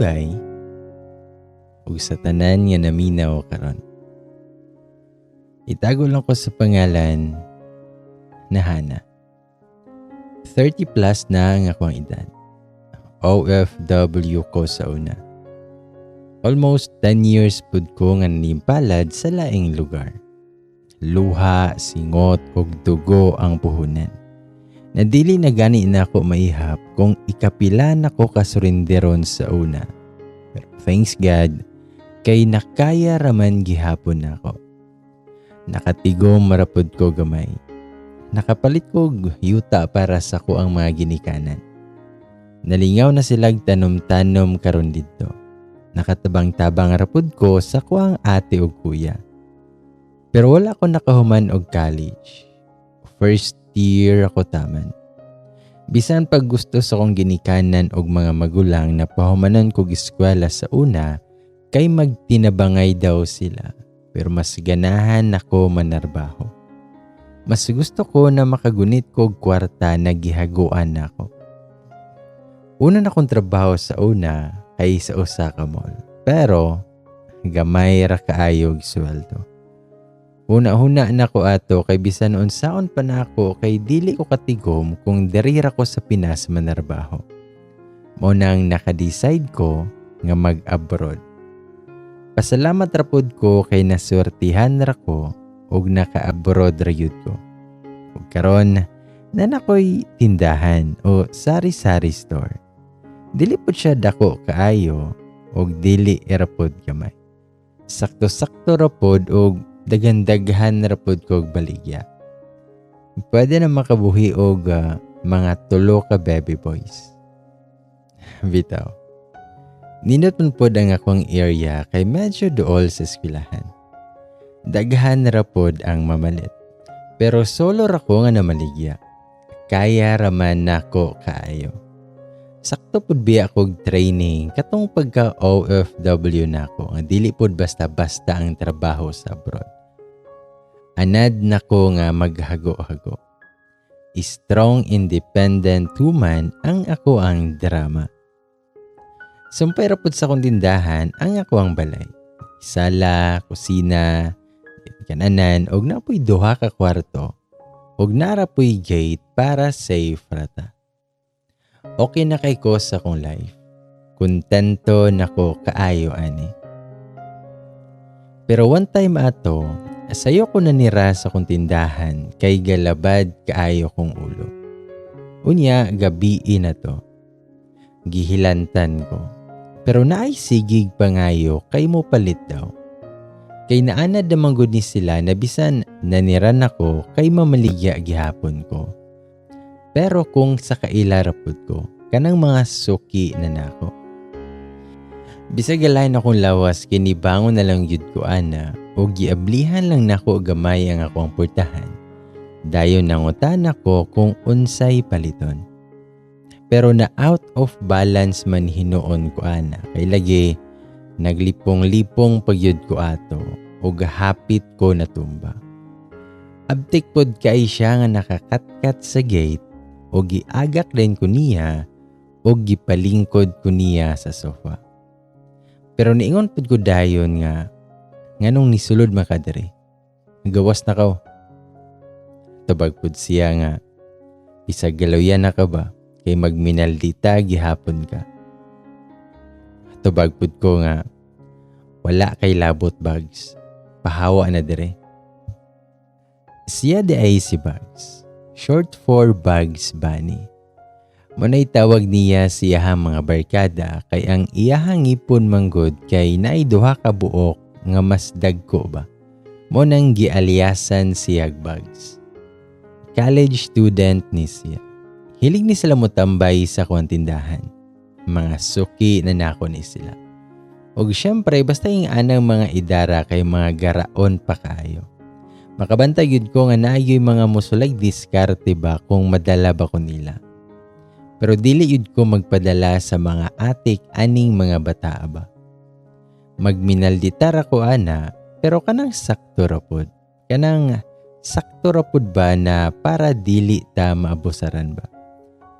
matibay ug sa tanan nga naminaw karon. Itago lang ko sa pangalan na Hana. 30 plus na ang akong edad. OFW ko sa una. Almost 10 years pud ko nga nimpalad sa laing lugar. Luha, singot ug dugo ang puhunan. Nadili na gani na ako maihap kung ikapila na ko kasurinderon sa una. Thanks God, kay nakaya raman gihapon nako. Nakatigom marapod ko gamay. Nakapalit ko yuta para sa ko ang mga ginikanan. Nalingaw na silag tanom-tanom karon dito nakatabang-tabang rapod ko sa kuang ate o kuya. Pero wala ko nakahuman og college. First year ako taman. Bisan pag gusto sa kong ginikanan og mga magulang na pahumanan kog eskwela sa una, kay magtinabangay daw sila. Pero mas ganahan ako manarbaho. Mas gusto ko na makagunit kog kwarta na gihaguan nako. Una na kong trabaho sa una, ay sa usa ka mall. Pero gamay ra kaayog sweldo. Una-huna na ko ato kay bisan unsaon pa na ako kay dili ko katigom kung diri ra ko sa Pinas manarbaho. Mo nang naka-decide ko nga mag-abroad. Pasalamat ra pud ko kay naswertihan ra ko ug naka-abroad ra yud ko. Ug karon na nakoy tindahan o sari-sari store Dili po siya dako kaayo og dili erapod gamay. Sakto-sakto rapod og dagandaghan rapod kog baligya. Pwede na makabuhi og uh, mga tulo ka baby boys. Bitaw. Ninot man po ang akong area kay medyo dool sa eskwelahan. Daghan rapod ang mamalit. Pero solo ra ko nga namaligya. Kaya raman nako kaayo. Sakto pud biya kog training katong pagka OFW na ako nga dili pud basta-basta ang trabaho sa abroad. Anad nako nga maghago-hago. Strong independent woman ang ako ang drama. Sumpay ra pud sa kong tindahan ang ako ang balay. Sala, kusina, kananan og napoy duha ka kwarto og narapoy gate para safe rata okay na kay ko sa kong life. Kontento na ko kaayo ani. Pero one time ato, sayo ko na nira sa kong tindahan kay galabad kaayo kong ulo. Unya, gabi na to. Gihilantan ko. Pero naay sigig pangayo kay mo palit daw. Kay naanad namang ni sila na bisan naniran ako kay mamaligya gihapon ko pero kung sa kailarapod ko, kanang mga suki na nako. Bisag alain akong lawas kinibangon na lang yud ko ana o giablihan lang nako gamay ang akong portahan. Dayon nangutan ako kung unsay paliton. Pero na out of balance man hinuon ko ana kay lagi naglipong-lipong pagyud ko ato o gahapit ko natumba. Abtik pod kay siya nga nakakatkat sa gate o giagak din ko niya o gipalingkod ko niya sa sofa. Pero niingon pud ko dayon nga nganong nisulod makadere. Gawas na kao. Tabag pud siya nga bisag galawyan na ka ba kay magminaldita gihapon ka. Tubag pud ko nga wala kay labot bags. Pahawa na dire. Siya di ay si Bags short for Bugs Bunny. Munay tawag niya siya mga barkada kay ang iyahang ipon manggod kay naiduha ka buok nga mas dagko ba. Mo nang gialyasan siyag Bugs. College student ni siya. Hilig ni sila mo tambay sa kwantindahan. Mga suki na nako ni sila. Og syempre basta yung anang mga idara kay mga garaon pa kayo. Makabantay yun ko nga naayoy mga musulay diskarte ba kung madala ba ko nila. Pero dili yun ko magpadala sa mga atik aning mga bata ba. Magminalditar ako ana pero kanang sakto rapod. Kanang sakto rapod ba na para dili ta maabusaran ba.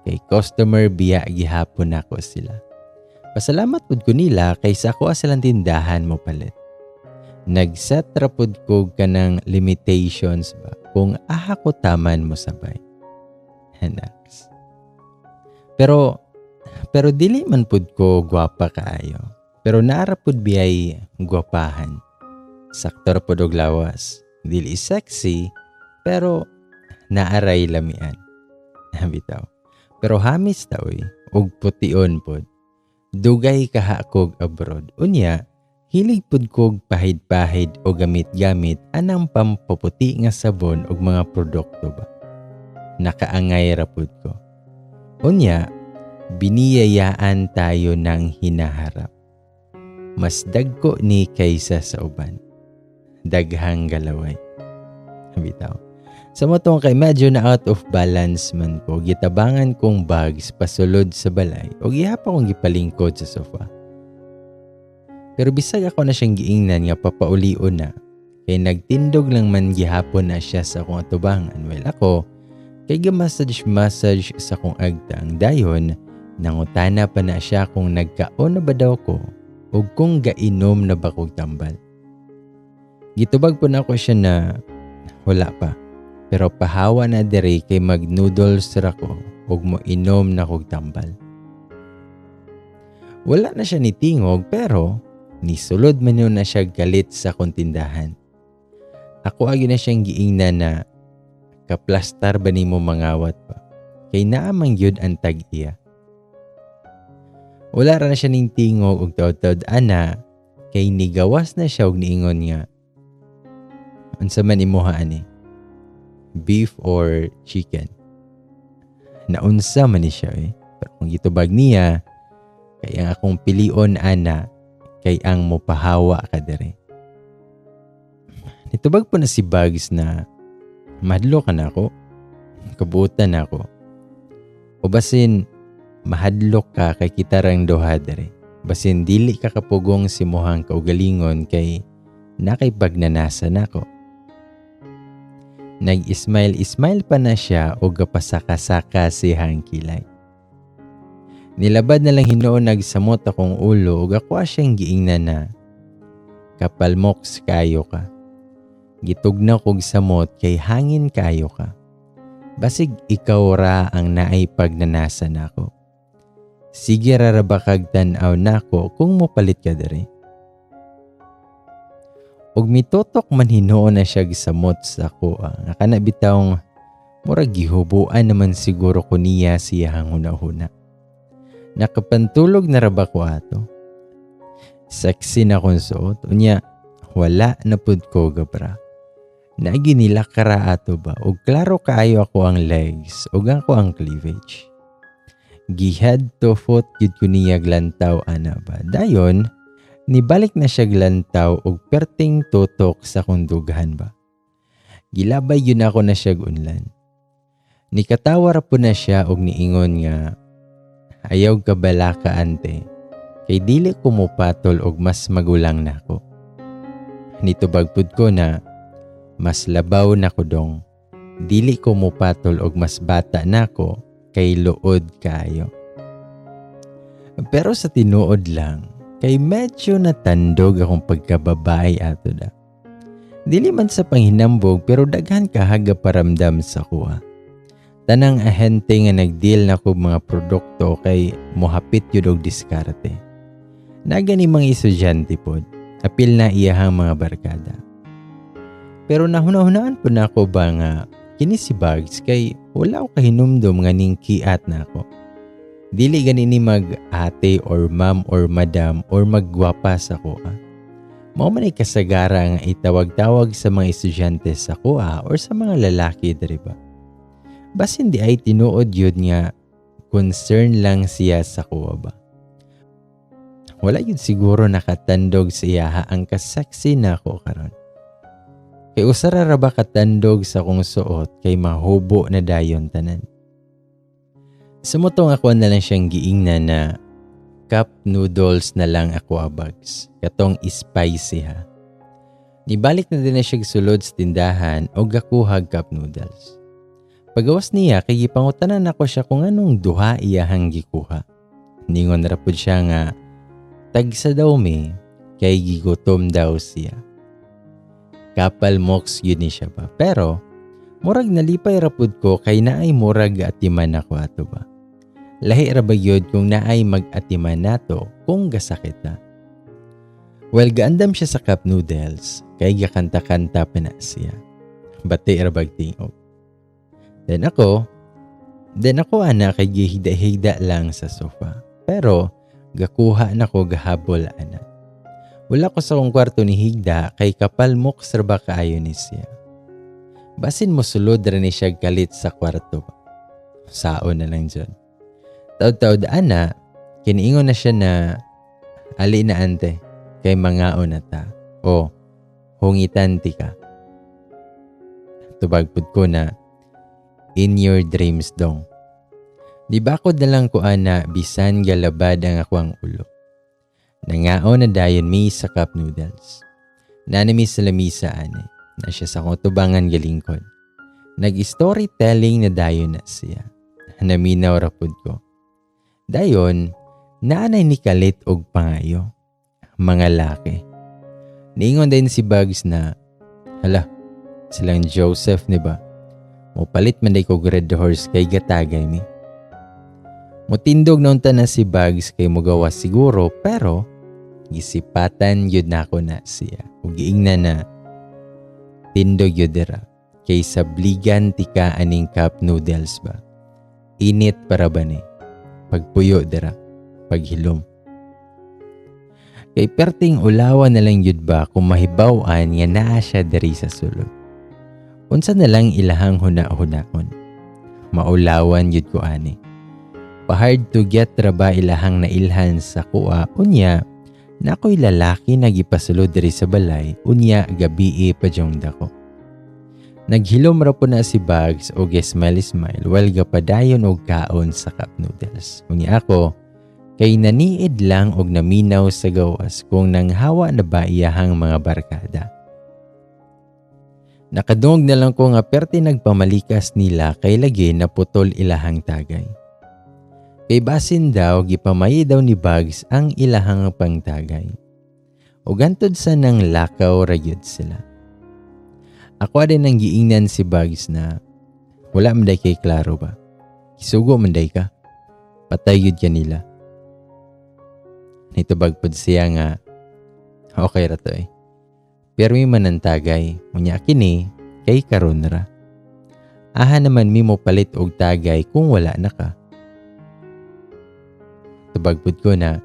Kay customer biya gihapon ako sila. Pasalamat pud ko nila kaysa ako silang tindahan mo palit. Nagset ra pud ko ka ng limitations ba kung aha ko taman mo sabay. Hanax. Pero pero dili man pud ko gwapa kaayo. Pero naara pud biyay gwapahan. Sakto ra pud og lawas. Dili sexy pero naaray lamian. Bitaw. Pero hamis ta oy ug pution pod. Dugay kaha kog abroad. Unya, hilig pud kog pahid-pahid o gamit-gamit anang pampaputi nga sabon ug mga produkto ba. Nakaangay ra pud ko. Unya, biniyayaan tayo ng hinaharap. Mas dagko ni kaysa sa uban. Daghang galaway. Bitaw. Sa motong kay medyo na out of balance man ko, gitabangan kong bags pasulod sa balay o gihapa kong gipalingkod sa sofa. Pero bisag ako na siyang giingnan nga papauli-o na, kay nagtindog lang man gihapon na siya sa akong atubangan. Well ako, kay ga-massage-massage sa akong agtang dayon, nangutana pa na siya kung nagkaon na ba daw ko o kung gainom na ba kog tambal. Gitubag po na ako siya na wala pa. Pero pahawa na diri kay mag-noodles ra ko ug mo inom na kog tambal. Wala na siya ni tingog pero nisulod man yun na siya galit sa kontindahan. Ako agi na siyang giingna na kaplastar ba nimo mangawat pa kay naamang yun ang tag-iya. Wala ra na siya ning tingog ug taod-taod ana kay nigawas na siya og niingon nga unsa man imuha ani beef or chicken. Naunsa man ni siya eh. Pero kung gitubag niya, kay akong pilion ana, kay ang mopahawa ka dire. Nitubag po na si Bugs na mahadlo ka na ako. Kabutan na ako. O basin, mahadlok ka kay kitarang doha dire. Basin dili ka kapugong simuhang kaugalingon kay nakay pagnanasa nako. Nag-smile-smile pa na siya o gapasaka-saka si hangkilay. Nilabad na lang hinoon nagsamot akong ulo ug ako siyang giingnan na kapalmoks kayo ka. Gitugna kog samot kay hangin kayo ka. Basig ikaw ra ang naay pagnanasa nako. Sige ra ra ba kag tan-aw nako kung mopalit ka diri. Og mitotok man hinuon na siya gisamot sa kuha. Nga kana bitawng murag gihubuan naman siguro ko niya siya hanguna-huna. Nakapantulog na raba ko ato. Sexy na kong suot. Unya, wala na pud ko gabra. Naagi nila kara ato ba? Og klaro kaayo ako ang legs. Og ako ang cleavage. Gihad to foot gid ko niya glantaw ana ba. Dayon, Nibalik na siya glantaw og perting tutok sa kundughan ba. Gilabay yun ako na siya unlan. Nikatawar po na siya og niingon nga ayaw ka bala ka ante kay dili ko mupatol og mas magulang nako. Nitubagpud ko na mas labaw na ko dong dili ko mupatol og mas bata nako kay luod kayo. Pero sa tinuod lang, kay medyo natandog akong pagkababae ato da. Dili man sa panghinambog pero daghan kahaga paramdam sa kuha. Tanang ahente nga nagdeal na ko mga produkto kay mohapit yun og diskarte. Nagani mga estudyante pod, apil na iyahang mga barkada. Pero nahuna-hunaan po na ako ba nga kini si Bugs kay wala ko kahinumdum nga ning kiat na ako. Dili ganini mag ate or ma'am or madam or maggwapa sa kuha. Mao man ay kasagara nga itawag-tawag sa mga estudyante sa kuha or sa mga lalaki diri ba. Bas hindi ay tinuod yun nga concern lang siya sa kuha ba. Wala yun siguro nakatandog sa iyaha ang kasexy na ako karon. Kay usara ra ba katandog sa kong suot kay mahubo na dayon tanan. Sumutong ako na lang siyang giingnan na cup noodles na lang ako abags. Katong spicy ha. Nibalik na din na siya sulod sa tindahan o gakuhag cup noodles. Pagawas niya kay gipangutanan ako siya kung anong duha iyahang gikuha. Ningon ra pud siya nga tagsa daw mi kay gigutom daw siya. Kapal moks yun ni siya ba. Pero murag nalipay ra pud ko kay naay murag atiman ako ato ba. Lahi ra ba yun kung naay mag-atiman nato kung gasakit na. Well, gaandam siya sa cup noodles kay gakanta-kanta pa na siya. Bati ra bag. Then ako, then ako ana kay gihida-hida lang sa sofa. Pero gakuha na ko gahabol ana. Wala ko sa kong kwarto ni Higda kay kapal mo serba kaayo ni siya. Basin mo sulod rin ni siya galit sa kwarto. Sao na lang dyan. Taod-taod ana, kiniingon na siya na ali na ante kay mga na ta. O, hungitan ti ka. Tubagpod ko na in your dreams dong. Di ba ako dalang ko ana bisan galabad ang ako ang ulo. Nangao na dayon mi sa cup noodles. Nanami sa lamisa ane na siya sa kong tubangan galingkod. Nag-storytelling na dayon na siya. Naminaw rapod ko. Dayon, naanay ni kalit og pangayo. Mga laki. Niingon din si Bugs na, hala, silang Joseph ni ba? Mo palit man day ko red horse kay gatagay mi. Mutindog na unta na si Bugs kay mugawa siguro pero gisipatan yun na ako na siya. Ug giingna na tindog yun dira kay sabligan tika aning cup noodles ba. Init para ba ni? Pagpuyo dira, paghilom. Kay perting ulawa na lang yun ba kung mahibawan nga naa siya diri sa sulod. Unsa na lang ilahang huna-hunaon. Maulawan yun ko ani. Pa-hard to get ra ba ilahang nailhan sa kuha unya na ako'y lalaki nagipasulod diri sa balay unya gabi pa jong dako. Naghilom ra po na si Bugs o smiley smile while gapadayon og kaon sa cup noodles. Unya ako, kay naniid lang og naminaw sa gawas kung nanghawa na ba iyahang mga barkada. Nakadungog na lang ko nga perti nagpamalikas nila kay lagi na putol ilahang tagay. Kay basin daw gipamay daw ni Bugs ang ilahang pangtagay. O gantod sa nang lakaw rayod sila. Ako din nang giingnan si Bugs na wala man kay klaro ba. Kisugo man ka. Patay yun ka nila. Nitubag pod siya nga okay ra to eh. Pero may manantagay, munya kini kay karon ra. Aha naman mi mo palit og tagay kung wala na ka. Tubagpod ko na,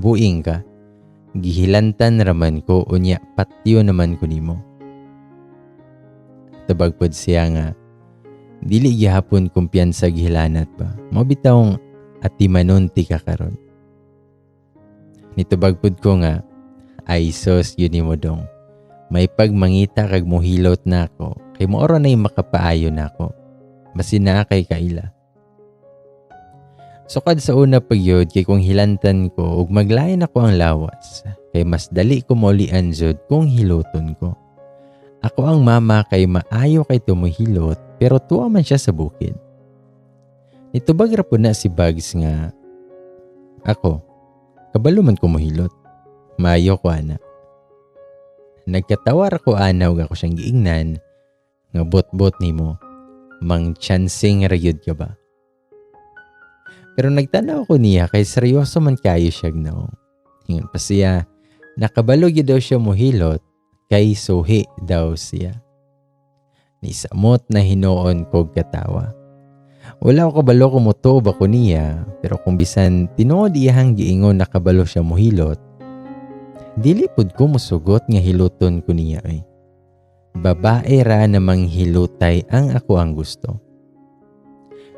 buing ka, gihilantan raman ko unya patyo naman ko nimo. Tubagpod siya nga, dili gihapon kumpiyansa gihilanat ba, mabitawng atimanon ti ka karon. Nitubagpod ko nga, ay sos yun mo dong. May pagmangita kag mohilot na ako, kay mo na yung makapaayo na ako. Basin na kay kaila. Sukad sa una pagyod kay kung hilantan ko ug maglain ako ang lawas, kay mas dali ko molian jud kung hiloton ko. Ako ang mama kay maayo kay tumuhilot pero tuwa man siya sa bukid. Nitubag ra na si Bugs nga ako, kabalo man ko mohilot. Maayo ko ana. Nagkatawar ko anaw ako siyang giingnan nga bot-bot nimo mang chancing rayod ka ba? Pero nagtanaw ko niya kay seryoso man kayo siya no. Ingon pa siya, nakabalo gyud daw siya mohilot kay suhi daw siya. Nisamot na hinoon kog katawa. Wala ko kabalo ko moto ba ko niya, pero kung bisan tinuod iyang giingon nakabalo siya mohilot, Dili pud ko musugot nga hiluton ko niya ay. Babae ra namang hilutay ang ako ang gusto.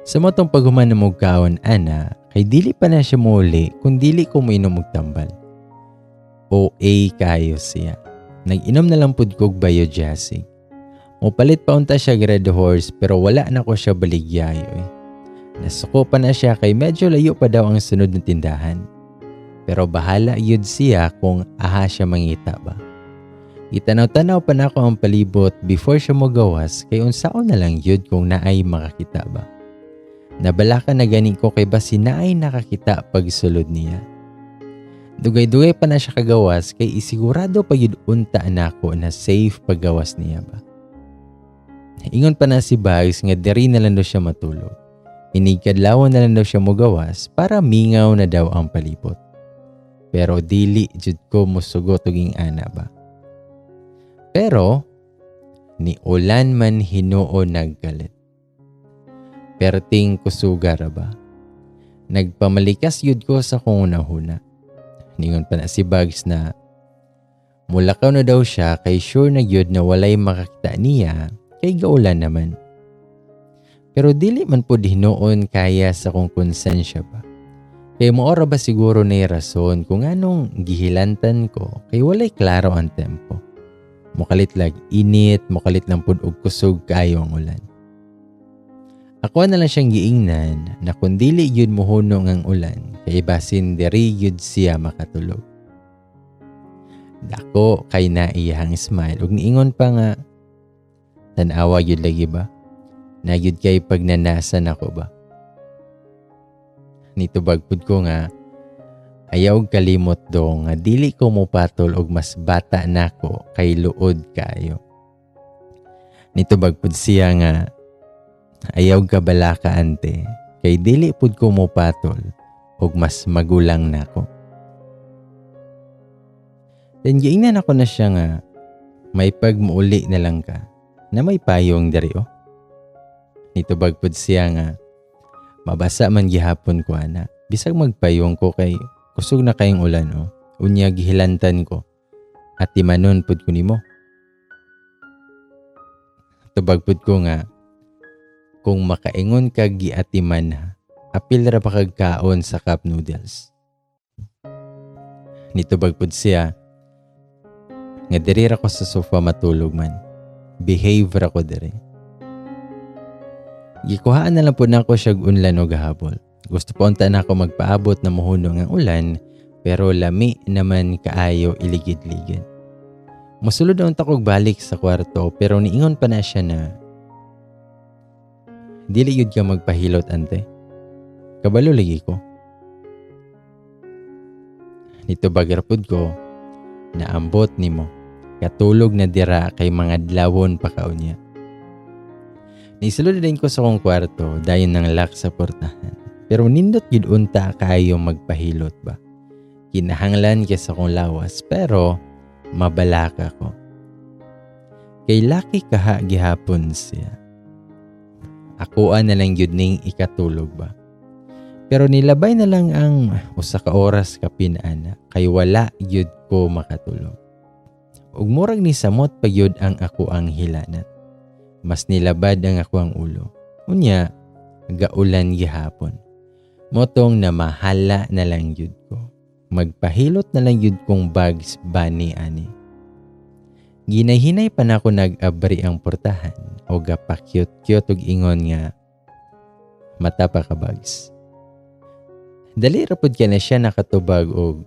Sa motong paghuman na kaon ana, kay dili pa na siya muli kung dili ko moinom og tambal. OA kayo siya. Nag-inom na lang pud kog biojazzy. Mupalit pa unta siya red horse pero wala na ko siya baligyayo eh. Nasuko pa na siya kay medyo layo pa daw ang sunod na tindahan. Pero bahala yun siya kung aha siya mangita ba. Itanaw-tanaw pa na ako ang palibot before siya magawas kay unsao na lang yun kung naay makakita ba. Nabalaka na gani ko kay basi na ay nakakita pagsulod niya. Dugay-dugay pa na siya kagawas kay isigurado pa yun unta nako na safe paggawas niya ba. Ingon pa na si Bags nga diri na lang daw siya matulog. Inigkadlawan na lang daw siya mugawas para mingaw na daw ang palibot. Pero dili jud ko musugot uging ana ba. Pero ni ulan man Hinoo naggalit. Perting kusuga ra ba. Nagpamalikas yud ko sa kung unahuna. Ningon pa na si Bugs na mulakaw na daw siya kay sure na yun na walay makakita niya kay gaulan naman. Pero dili man po hinoon kaya sa kung konsensya ba. Kay moora ba siguro na rason kung anong gihilantan ko kay walay klaro ang tempo. Mukalit lag init, mukalit lang pud og kusog kayo ang ulan. Ako na lang siyang giingnan na kung dili yun muhunong ang ulan, kay basin diri yun siya makatulog. Dako kay na iyang smile ug niingon pa nga tanawa yun lagi ba? Na yun kay pagnanasan ako ba? Nito bagpud ko nga ayaw kalimot do nga dili ko mopatol og mas bata nako kay luod kayo. Nito bagpud siya nga ayaw ka bala ka ante kay dili pud ko mopatol og mas magulang nako. Then giingnan ako na siya nga may pagmuuli na lang ka na may payong dari oh. Nito bagpod siya nga mabasa man gihapon ko ana. Bisag magpayong ko kay kusog na kayong ulan oh. Unya gihilantan ko at timanon pud ko nimo. Tubagpod ko nga kung makaingon kag giatiman ha, apil ra pa kag sa cup noodles. Nito bagpod siya, nga diri ko sa sofa matulog man. Behave ra ko diri. Gikuhaan na lang po na ako siya unlan o gahapol. Gusto po unta na ako magpaabot na muhunong ang ulan, pero lami naman kaayo iligid-ligid. Musulod na unta kog balik sa kwarto, pero niingon pa na siya na Dili yun ka magpahilot ante. Kabalo lagi ko. Nito bagarpod ko, naambot nimo. Katulog na dira kay mga dlawon pa kaunya. Nisulod din ko sa kong kwarto dayon ng lock sa portahan. Pero nindot yun unta kayo magpahilot ba. Kinahanglan kay sa kong lawas pero mabalaka ko. Kay laki kaha gihapon siya Akuan na lang yun ning ikatulog ba. Pero nilabay na lang ang usa ka oras ka pinana kay wala yud ko makatulog. Ug murag ni samot pa yun ang ako ang hilanat. Mas nilabad ang ako ulo. Unya, gaulan gihapon. Motong na mahala na lang yud ko. Magpahilot na lang yud kong bags bani ani. Ginahinay pa na ako nag-abri ang portahan o gapakyot-kyot og ingon nga mata pa ka bags. Dali rapod ka na siya nakatubag og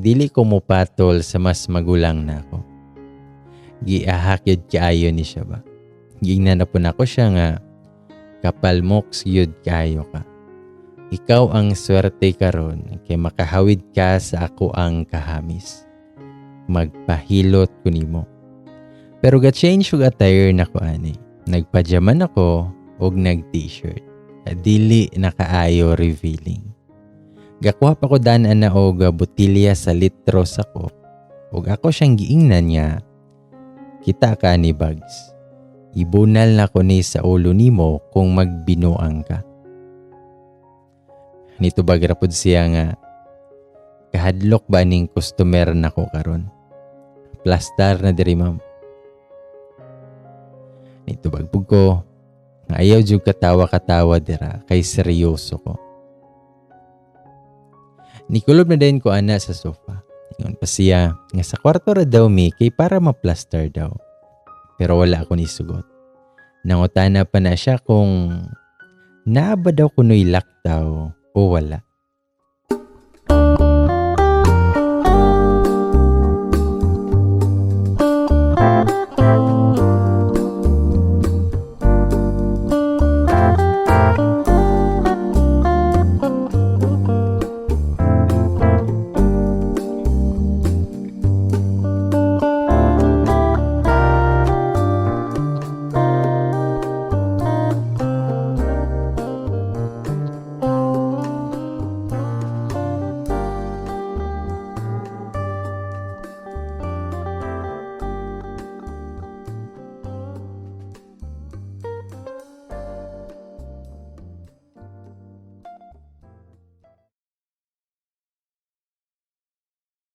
dili ko mopatol sa mas magulang na ako. Giahak yun kaayo ni siya ba. Gingnan na po na ko siya nga kapal moks yun kaayo ka. Ikaw ang swerte karon kay makahawid ka sa ako ang kahamis magpahilot ko nimo. Pero ga-change og attire na ko ani. Nagpajaman ako og nag-t-shirt. Dili nakaayo revealing. Gakuha pa ko danan na og botilya sa litros ako. Og ako siyang giingnan niya. Kita ka ni Bugs. Ibunal na ko ni sa ulo nimo kung magbinuang ka. Nito bagrapod siya nga kahadlok ba ning customer nako karon plastar na diri ma'am. Nito bagbog ko, nga ayaw jud katawa-katawa dira kay seryoso ko. Nikulob na din ko ana sa sofa. Ingon pa siya nga sa kwarto ra daw mi kay para ma-plaster daw. Pero wala ako ni sugot. Nangutana pa na siya kung naaba daw kuno'y laktaw o wala.